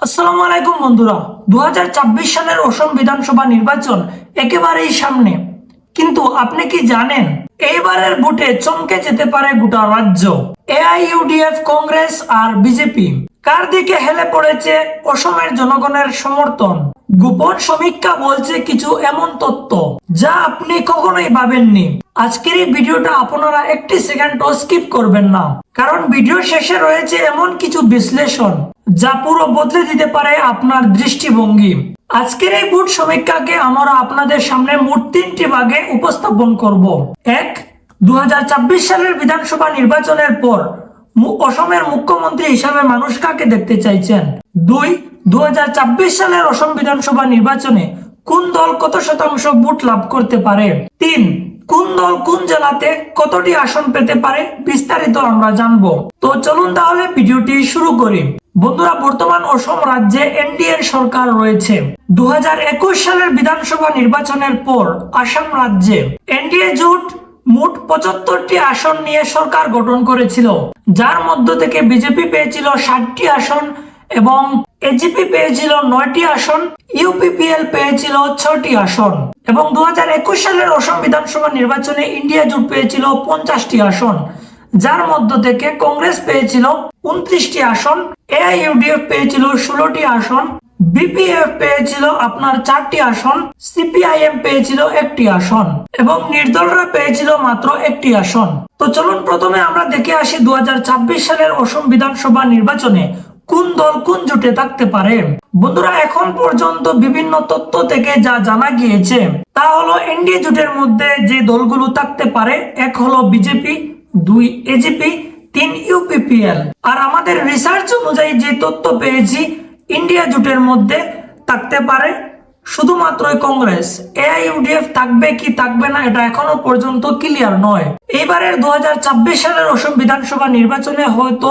আসসালামু আলাইকুম বন্ধুরা। দু সালের অসম বিধানসভা নির্বাচন একেবারেই সামনে। কিন্তু আপনি কি জানেন, এইবারের ভোটে চমকে যেতে পারে গোটা রাজ্য। এআইইউডিএফ কংগ্রেস আর বিজেপি। কার দিকে হেলে পড়েছে অসমের জনগণের সমর্থন? গোপন সমীক্ষা বলছে কিছু এমন তথ্য যা আপনি কখনোই ভাবেননি। আজকের এই ভিডিওটা আপনারা একটি সেকেন্ডও স্কিপ করবেন না। কারণ ভিডিও শেষে রয়েছে এমন কিছু বিশ্লেষণ। যা পুরো বদলে দিতে পারে আপনার দৃষ্টিভঙ্গি। আজকের এই ভোট সমীক্ষাকে আমরা আপনাদের সামনে মোট তিনটি ভাগে উপস্থাপন করব। এক দু সালের বিধানসভা নির্বাচনের পর অসমের মুখ্যমন্ত্রী হিসাবে মানুষ কাকে দেখতে চাইছেন? দুই দু সালের অসম বিধানসভা নির্বাচনে কোন দল কত শতাংশ ভোট লাভ করতে পারে? তিন, কোন দল কোন জেলাতে কতটি আসন পেতে পারে? বিস্তারিত আমরা জানব। তো চলুন তাহলে ভিডিওটি শুরু করি। বন্ধুরা, বর্তমান অসম রাজ্যে এনডিএ সরকার রয়েছে। দু হাজার একুশ সালের বিধানসভা নির্বাচনের পর আসাম রাজ্যে এনডিএ জোট মোট পঁচাত্তরটি আসন নিয়ে সরকার গঠন করেছিল। যার মধ্য থেকে বিজেপি পেয়েছিল ষাটটি আসন এবং এজিপি পেয়েছিল নয়টি আসন ইউপিপিএল পেয়েছিল ছটি আসন এবং দু হাজার একুশ সালের অসম বিধানসভা নির্বাচনে ইন্ডিয়া জোট পেয়েছিল পঞ্চাশটি আসন। যার মধ্য থেকে কংগ্রেস পেয়েছিল উনত্রিশটি আসন, এআইইউডিএফ পেয়েছিল ষোলোটি আসন, বিপিএফ পেয়েছিল আপনার চারটি আসন, সিপিআইএম পেয়েছিল একটি আসন এবং নির্দলরা পেয়েছিল মাত্র একটি আসন। তো চলুন প্রথমে আমরা দেখে আসি দুহাজার ছাব্বিশ সালের অসম বিধানসভা নির্বাচনে কোন দল কোন জোটে থাকতে পারে। বন্ধুরা, এখন পর্যন্ত বিভিন্ন তথ্য থেকে যা জানা গিয়েছে তা হলো এনডিএ জোটের মধ্যে যে দলগুলো থাকতে পারে, এক হলো বিজেপি দুই এজিপি তিন ইউপিপিএল আর আমাদের রিসার্চ অনুযায়ী যে তথ্য পেয়েছি ইন্ডিয়া জোটের মধ্যে থাকতে পারে। শুধুমাত্রই কংগ্রেস এআইইউডিএফ থাকবে কি থাকবে না, এটা এখনও পর্যন্ত ক্লিয়ার নয়। এইবারের দু সালের অসম বিধানসভা নির্বাচনে হয়তো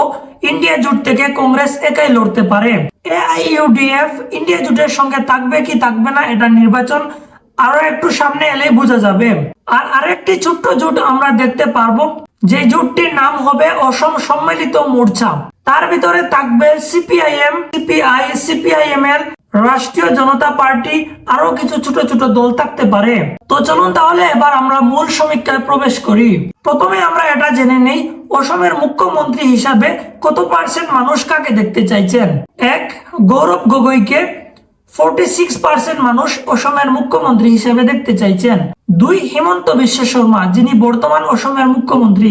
ইন্ডিয়া জোট থেকে কংগ্রেস একাই লড়তে পারে। এআইইউডিএফ ইন্ডিয়া জোটের সঙ্গে থাকবে কি থাকবে না, এটা নির্বাচন আরও একটু সামনে এলেই বোঝা যাবে। আর আরেকটি ছোট্ট জোট আমরা দেখতে পারব যে জোটটির নাম হবে অসম সম্মিলিত মোর্চা। তার ভিতরে থাকবে সিপিআইএম, সিপিআই, সিপিআইএম এর রাষ্ট্রীয় জনতা পার্টি, আরও কিছু ছোট ছোট দল থাকতে পারে। তো চলুন তাহলে এবার আমরা মূল সমীক্ষায় প্রবেশ করি। প্রথমে আমরা এটা জেনে নেই, অসমের মুখ্যমন্ত্রী হিসাবে কত পার্সেন্ট মানুষ কাকে দেখতে চাইছেন? এক, গৌরব গগৈকে। ফোরটি সিক্স পার্সেন্ট মানুষ অসমের মুখ্যমন্ত্রী হিসেবে দেখতে চাইছেন। দুই হিমন্ত বিশ্ব শর্মা, যিনি বর্তমান অসমের মুখ্যমন্ত্রী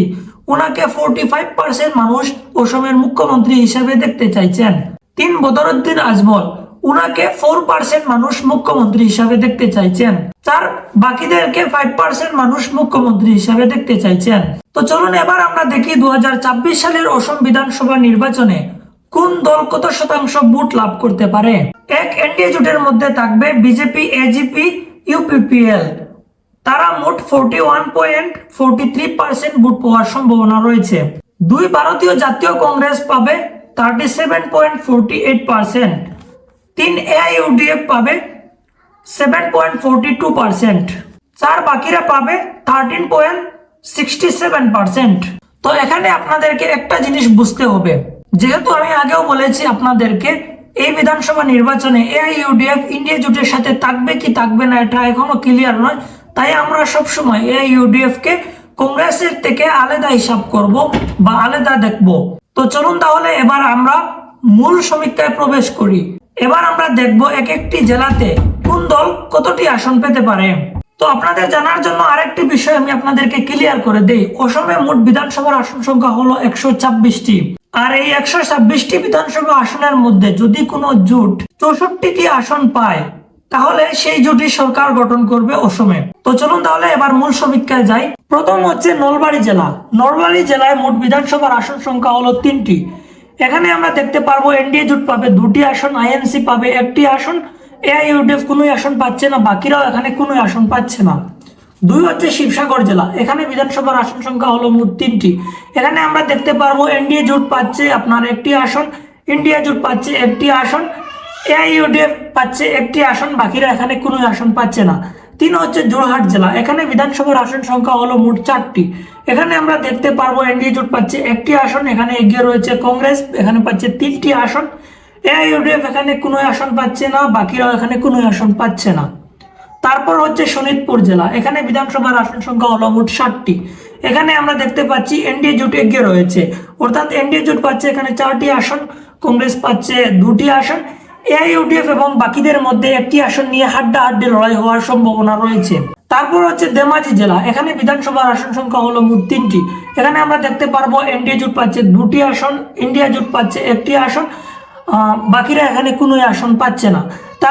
ওনাকে ফোরটি ফাইভ পার্সেন্ট মানুষ অসমের মুখ্যমন্ত্রী হিসেবে দেখতে চাইছেন। তিন বদরুদ্দিন আজমল, উনাকে ফোর পার্সেন্ট মানুষ মুখ্যমন্ত্রী হিসাবে দেখতে চাইছেন। চার, বাকিদেরকে ফাইভ পার্সেন্ট মানুষ মুখ্যমন্ত্রী হিসাবে দেখতে চাইছেন। তো চলুন এবার আমরা দেখি দু সালের অসম বিধানসভা নির্বাচনে কোন দল কত শতাংশ ভোট লাভ করতে পারে? এক এনডিএ জোটের মধ্যে থাকবে বিজেপি এজিপি ইউপিপিএল তারা মোট forty one point forty three percent vote পাওয়ার সম্ভাবনা রয়েছে। দুই ভারতীয় জাতীয় কংগ্রেস পাবে thirty seven point forty eight percent তিন এআইইউডিএফ পাবে seven point forty two percent চার বাকিরা পাবে thirteen point sixty seven percent তো এখানে আপনাদেরকে একটা জিনিস বুঝতে হবে। যেহেতু আমি আগেও বলেছি আপনাদেরকে, এই বিধানসভা নির্বাচনে এআইইউডিএফ ইন্ডিয়া জোটের সাথে থাকবে কি থাকবে না, এটা এখনও ক্লিয়ার নয়। তাই আমরা সবসময় এআইইউডিএফ কে কংগ্রেসের থেকে আলাদা হিসাব করব বা আলাদা দেখব। তো চলুন তাহলে এবার আমরা মূল সমীক্ষায় প্রবেশ করি। এবার আমরা দেখব এক একটি জেলাতে কোন দল কতটি আসন পেতে পারে। তো আপনাদের জানার জন্য আরেকটি বিষয় আমি আপনাদেরকে ক্লিয়ার করে দেই। অসমে মোট বিধানসভার আসন সংখ্যা হলো একশো ছাব্বিশটি। আর এই একশো ছাব্বিশটি বিধানসভা আসনের মধ্যে যদি কোনো জোট চৌষট্টিটি আসন পায় তাহলে সেই জোটই সরকার গঠন করবে অসমে। তো চলুন তাহলে এবার মূল সমীক্ষায় যাই। প্রথম হচ্ছে নলবাড়ি জেলা। নলবাড়ি জেলায় মোট বিধানসভার আসন সংখ্যা হলো তিনটি। এখানে আমরা দেখতে পারব এনডিএ জোট পাবে দুটি আসন, আইএনসি পাবে একটি আসন এআইউডিএফ কোনো আসন পাচ্ছে না, বাকিরাও এখানে কোনো আসন পাচ্ছে না। দুই হচ্ছে শিবসাগর জেলা। এখানে বিধানসভার আসন সংখ্যা হলো মোট তিনটি। এখানে আমরা দেখতে পারব এনডিএ জোট পাচ্ছে আপনার একটি আসন, ইন্ডিয়া জোট পাচ্ছে একটি আসন এআইইউডিএফ পাচ্ছে একটি আসন, বাকিরা এখানে কোনো আসন পাচ্ছে না। তিন হচ্ছে যোরহাট জেলা, এখানে বিধানসভার আসন সংখ্যা হলো মোট চারটি। এখানে আমরা দেখতে পারব এনডিএ জোট পাচ্ছে একটি আসন, এখানে এগিয়ে রয়েছে কংগ্রেস, এখানে পাচ্ছে তিনটি আসন। এআইইউডিএফ এখানে কোনো আসন পাচ্ছে না, বাকিরাও এখানে কোনো আসন পাচ্ছে না। তারপর হচ্ছে শোনিতপুর জেলা, এখানে বিধানসভার আসন সংখ্যা হলো মোট ষাটটি এখানে আমরা দেখতে পাচ্ছি এনডিএ জোট এগিয়ে রয়েছে। অর্থাৎ এনডিএ জোট পাচ্ছে এখানে চারটি আসন, কংগ্রেস পাচ্ছে দুটি আসন। এআইইউডিএফ এবং বাকিদের মধ্যে একটি আসন নিয়ে হাড্ডা হাড্ডি লড়াই হওয়ার সম্ভাবনা রয়েছে। তারপর হচ্ছে দেমাজি জেলা। এখানে বিধানসভার আসন সংখ্যা হলো মোট তিনটি। এখানে আমরা দেখতে পারব এনডিএ জোট পাচ্ছে দুটি আসন ইন্ডিয়া জোট পাচ্ছে একটি আসন বাকিরা এখানে কোনো আসন পাচ্ছে না।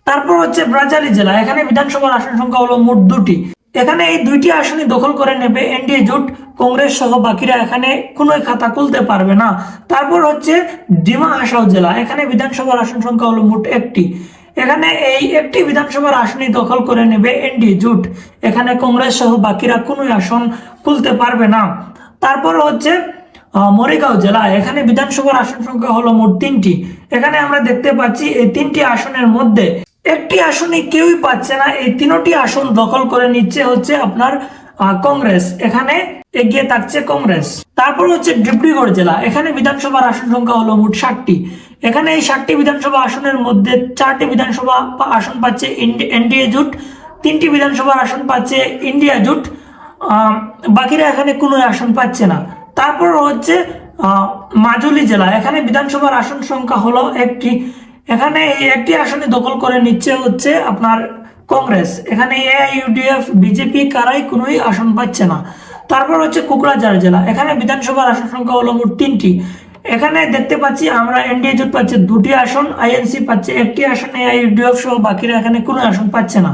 তারপর হচ্ছে ব্রাজালি জেলা। এখানে বিধানসভার আসন সংখ্যা হলো মোট দুটি। এখানে এই দুইটি আসনই দখল করে নেবে। এনডিএ জোট, কংগ্রেস সহ বাকিরা এখানে কোনো খাতা খুলতে পারবে না। তারপর হচ্ছে ডিমা হাসাও জেলা। এখানে বিধানসভার আসন সংখ্যা হলো মোট একটি। এখানে এই একটি বিধানসভার আসনই দখল করে নেবে এনডিএ জোট। এখানে কংগ্রেস সহ বাকিরা কোনো আসন খুলতে পারবে না। তারপর হচ্ছে মরিগাঁও জেলা। এখানে বিধানসভার আসন সংখ্যা হলো মোট তিনটি। এখানে আমরা দেখতে পাচ্ছি এই তিনটি আসনের মধ্যে একটি আসনে কেউই পাচ্ছে না। এই তিনটি আসন দখল করে নিচ্ছে হচ্ছে আপনার কংগ্রেস। এখানে এগিয়ে থাকছে কংগ্রেস। তারপর হচ্ছে ডিব্রুগড় জেলা। এখানে বিধানসভার আসন সংখ্যা হলো মোট ষাটটি। এখানে এই ষাটটি বিধানসভা আসনের মধ্যে চারটি বিধানসভা আসন পাচ্ছে এনডিএ জোট, তিনটি বিধানসভার আসন পাচ্ছে ইন্ডিয়া জোট বাকিরা এখানে কোনো আসন পাচ্ছে না। তারপর হচ্ছে মাজুলি জেলা। এখানে বিধানসভার আসন সংখ্যা হলো একটি। এখানে এই একটি আসনে দখল করে নিচ্ছে হচ্ছে আপনার কংগ্রেস। এখানে এআইইউডিএফ বিজেপি কারাই কোনোই আসন পাচ্ছে না। তারপর হচ্ছে কুকড়াঝাড় জেলা। এখানে বিধানসভার আসন সংখ্যা হলো মোট তিনটি। এখানে দেখতে পাচ্ছি আমরা এনডিএ জোট পাচ্ছে দুটি আসন আইএনসি পাচ্ছে একটি আসন এআইইউডিএফ সহ বাকিরা এখানে কোনো আসন পাচ্ছে না।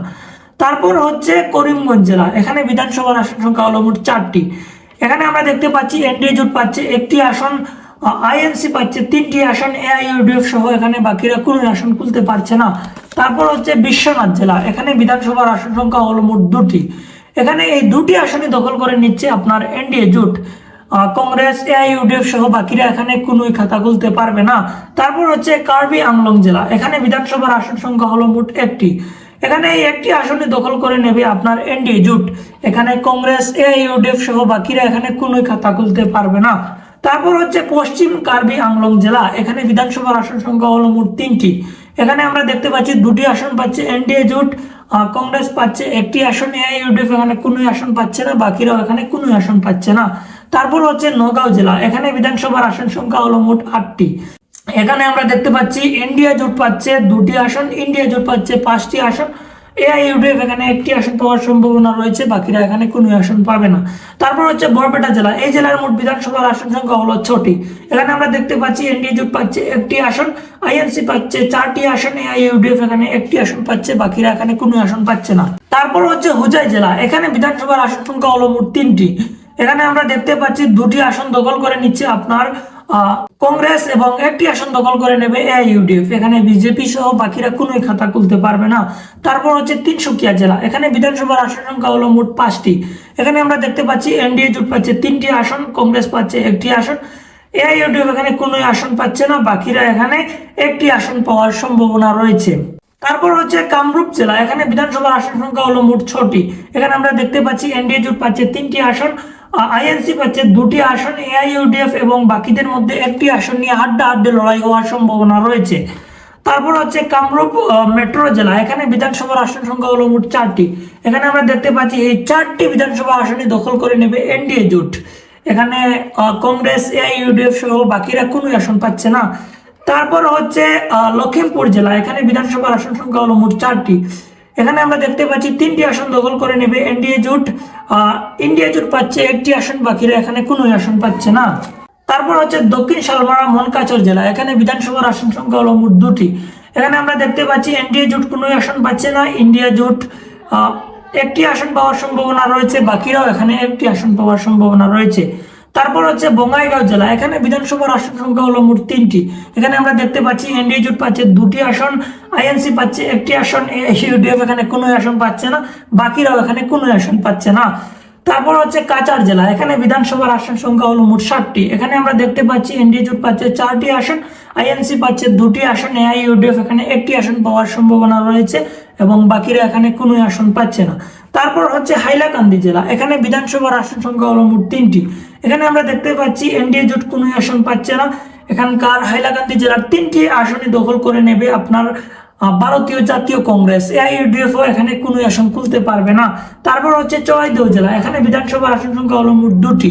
তারপর হচ্ছে করিমগঞ্জ জেলা। এখানে বিধানসভার আসন সংখ্যা হলো মোট চারটি। এখানে আমরা দেখতে পাচ্ছি এনডিএ জোট পাচ্ছে একটি আসন আইএনসি পাচ্ছে, তিনটি আসন, এআইইউডিএফ সহ এখানে বাকিরা কোনো আসন খুলতে পারছে না। তারপর হচ্ছে বিশ্বনাথ জেলা, এখানে বিধানসভার আসন সংখ্যা হলো মোট দুটি। এখানে এই দুটি আসনে দখল করে নিচ্ছে আপনার এনডিএ জোট। কংগ্রেস, এআইইউডিএফ সহ বাকিরা এখানে কোনোই খাতা খুলতে পারবে না। তারপর হচ্ছে কার্বি আংলং জেলা, এখানে বিধানসভার আসন সংখ্যা হলো মোট একটি। এখানে এই একটি আসনে দখল করে নেবে আপনার এনডিএ জোট। এখানে কংগ্রেস, এআইইউডিএফ সহ বাকিরা এখানে কোনোই খাতা খুলতে পারবে না। তারপর হচ্ছে পশ্চিম কার্বি আংলং জেলা, এখানে বিধানসভার আসন সংখ্যা হলো মোট তিনটি। এখানে আমরা দেখতে পাচ্ছি দুটি আসন পাচ্ছে এনডিএ জোট কংগ্রেস পাচ্ছে একটি আসন এআইইউডিএফ এখানে কোনো আসন পাচ্ছে না, বাকিরাও এখানে কোনো আসন পাচ্ছে না। তারপর হচ্ছে নগাঁও জেলা, এখানে বিধানসভার আসন সংখ্যা হলো মোট আটটি। এখানে আমরা দেখতে পাচ্ছি ইন্ডিয়া জোট পাচ্ছে দুটি আসন, ইন্ডিয়া জোট পাচ্ছে পাঁচটি আসন এআইইউডিএফ এখানে একটি আসন পাওয়ার সম্ভাবনা রয়েছে, বাকিরা এখানে কোনো আসন পাবে না। তারপর হচ্ছে বরপেটা জেলা। এই জেলার মোট বিধানসভার আসন সংখ্যা হলো ছটি। এখানে আমরা দেখতে পাচ্ছি এনডিএ জোট পাচ্ছে একটি আসন, আইএনসি পাচ্ছে চারটি আসন এআইইউডিএফ এখানে একটি আসন পাচ্ছে, বাকিরা এখানে কোনো আসন পাচ্ছে না। তারপর হচ্ছে হুজাই জেলা। এখানে বিধানসভার আসন সংখ্যা হলো মোট তিনটি। এখানে আমরা দেখতে পাচ্ছি দুটি আসন দখল করে নিচ্ছে আপনার কংগ্রেস এবং একটি আসন দখল করে নেবে এআইইউডিএফ এখানে বিজেপি সহ বাকিরা কোনোই খাতা খুলতে পারবে না। তারপর হচ্ছে তিনসুকিয়া জেলা। এখানে বিধানসভার আসন সংখ্যা হলো মোট পাঁচটি। এখানে আমরা দেখতে পাচ্ছি এনডিএ জোট পাচ্ছে তিনটি আসন, কংগ্রেস পাচ্ছে একটি আসন। এআইইউডিএফ এখানে কোনোই আসন পাচ্ছে না, বাকিরা এখানে একটি আসন পাওয়ার সম্ভাবনা রয়েছে। তারপর হচ্ছে কামরূপ জেলা। এখানে বিধানসভার আসন সংখ্যা হলো মোট ছটি। এখানে আমরা দেখতে পাচ্ছি এনডিএ জোট পাচ্ছে তিনটি আসন আইএনসি পাচ্ছে দুটি আসন এআইইউডিএফ এবং বাকিদের মধ্যে একটি আসন নিয়ে হাড্ডা হাড্ডে লড়াই হওয়ার সম্ভাবনা রয়েছে। তারপর হচ্ছে কামরূপ মেট্রো জেলা। এখানে বিধানসভার আসন সংখ্যা হলো মোট চারটি। এখানে আমরা দেখতে পাচ্ছি এই চারটি বিধানসভা আসনই দখল করে নেবে এনডিএ জোট। এখানে কংগ্রেস এআইইউডিএফ সহ বাকিরা কোনো আসন পাচ্ছে না। তারপর হচ্ছে লখিমপুর জেলা। এখানে বিধানসভার আসন সংখ্যা হলো মোট চারটি। এখানে আমরা দেখতে পাচ্ছি তিনটি আসন দখল করে নেবে এনডিএ জোট। ইন্ডিয়া জোট পাচ্ছে, একটি আসন বাকিরা এখানে কোনো আসন পাচ্ছে না। তারপর হচ্ছে দক্ষিণ শালমারা মনকাচর জেলা, এখানে বিধানসভার আসন সংখ্যা হলো মোট দুটি। এখানে আমরা দেখতে পাচ্ছি এনডিএ জোট কোনো আসন পাচ্ছে না, ইন্ডিয়া জোট একটি আসন পাওয়ার সম্ভাবনা রয়েছে, বাকিরাও এখানে একটি আসন পাওয়ার সম্ভাবনা রয়েছে। তারপর হচ্ছে বঙ্গাইগাঁও জেলা। এখানে বিধানসভার আসন সংখ্যা হলো মোট তিনটি। এখানে আমরা দেখতে পাচ্ছি এনডিএ জোট পাচ্ছে দুটি আসন, আইএনসি পাচ্ছে একটি আসন ইউডিএফ এখানে কোনো আসন পাচ্ছে না, বাকিরাও এখানে কোনো আসন পাচ্ছে না। তারপর হচ্ছে কাচার জেলা। এখানে বিধানসভার আসন সংখ্যা হলো মোট ষাটটি। এখানে আমরা দেখতে পাচ্ছি এনডিএ জোট পাচ্ছে চারটি আসন, আইএনসি পাচ্ছে দুটি আসন, এআইইউডিএফ এখানে একটি আসন পাওয়ার সম্ভাবনা রয়েছে এবং বাকিরা এখানে কোনো আসন পাচ্ছে না। তারপর হচ্ছে হাইলাকান্দি জেলা। এখানে বিধানসভার আসন সংখ্যা হলো মোট তিনটি। এখানে আমরা দেখতে পাচ্ছি, এনডিএ জোট কোনো আসন পাচ্ছে না। এখানকার হাইলাকান্দি জেলার তিনটি আসনে দখল করে নেবে আপনার ভারতীয় জাতীয় কংগ্রেস। এআইইউডিএফ এখানে কোনো আসন খুলতে পারবে না। তারপর হচ্ছে চড়াইদেও জেলা। এখানে বিধানসভার আসন সংখ্যা হলো মোট দুটি।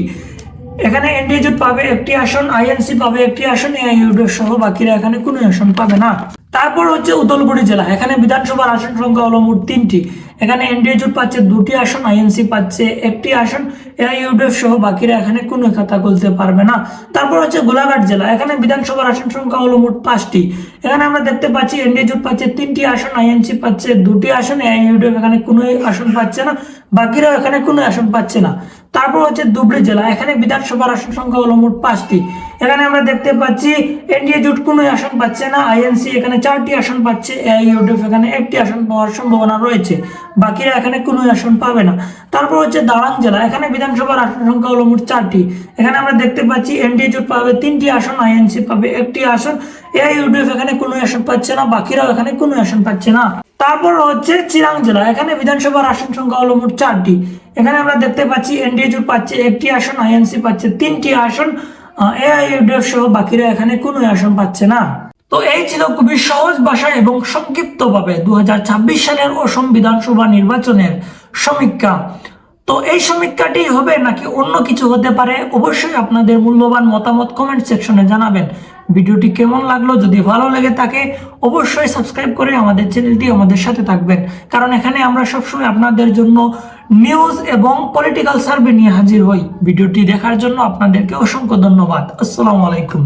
এখানে এনডিএ জোট পাবে একটি আসন, আইএনসি পাবে একটি আসন, এআইইউডিএফ সহ বাকিরা এখানে কোনো আসন পাবে না। তারপর হচ্ছে উদলগুড়ি জেলা। এখানে বিধানসভার আসন সংখ্যা হলো মোট তিনটি। এখানে এনডিএ জোট পাচ্ছে দুটি আসন, আইএনসি পাচ্ছে একটি আসন, এআইইউডিএফ সহ বাকিরা এখানে কোনো খাতা খুলতে পারবে না। তারপর হচ্ছে গোলাঘাট জেলা। এখানে বিধানসভার আসন সংখ্যা হলো মোট পাঁচটি। এখানে আমরা দেখতে পাচ্ছি এনডিএ জোট পাচ্ছে তিনটি আসন, আইএনসি পাচ্ছে দুটি আসন, এআইইউডিএফ এখানে কোনো আসন পাচ্ছে না, বাকিরাও এখানে কোনো আসন পাচ্ছে না। তারপর হচ্ছে ধুবড়ি জেলা। এখানে বিধানসভার আসন সংখ্যা হলো মোট পাঁচটি। এখানে আমরা দেখতে পাচ্ছি এনডিএ জোট কোনো আসন পাচ্ছে না, আইএনসি এখানে চারটি আসন পাচ্ছে এআইইউডিএফ এখানে একটি আসন পাওয়ার সম্ভাবনা রয়েছে, বাকিরা এখানে কোনো আসন পাবে না। তারপর হচ্ছে দালাং জেলা, এখানে বিধানসভার আসন সংখ্যা হলো মোট চারটি। এখানে আমরা দেখতে পাচ্ছি এনডিএ জোট পাবে তিনটি আসন, আইএনসি পাবে একটি আসন এআইইউডিএফ এখানে কোনো আসন পাচ্ছে না, বাকিরাও এখানে কোনো আসন পাচ্ছে না। তারপর হচ্ছে চিরাং জেলা, এখানে বিধানসভার আসন সংখ্যা হলো মোট চারটি। এখানে আমরা দেখতে পাচ্ছি এনডিএ জোট পাচ্ছে একটি আসন, আইএনসি পাচ্ছে তিনটি আসন এআইইউডিএফ সহ বাকিরা এখানে কোনো আসন পাচ্ছে না। তো এই ছিল খুবই সহজ ভাষায় এবং সংক্ষিপ্তভাবে দু সালের অসম বিধানসভা নির্বাচনের সমীক্ষা। তো এই সমীক্ষাটি হবে নাকি অন্য কিছু হতে পারে? অবশ্যই আপনাদের মূল্যবান মতামত কমেন্ট সেকশনে জানাবেন। ভিডিওটি কেমন লাগল? যদি ভালো লেগে থাকে, অবশ্যই সাবস্ক্রাইব করে আমাদের চ্যানেলটি আমাদের সাথে থাকবেন। কারণ এখানে আমরা সবসময় আপনাদের জন্য নিউজ এবং পলিটিক্যাল সার্ভে নিয়ে হাজির হই। ভিডিওটি দেখার জন্য আপনাদেরকে অসংখ্য ধন্যবাদ। আসসালামু আলাইকুম।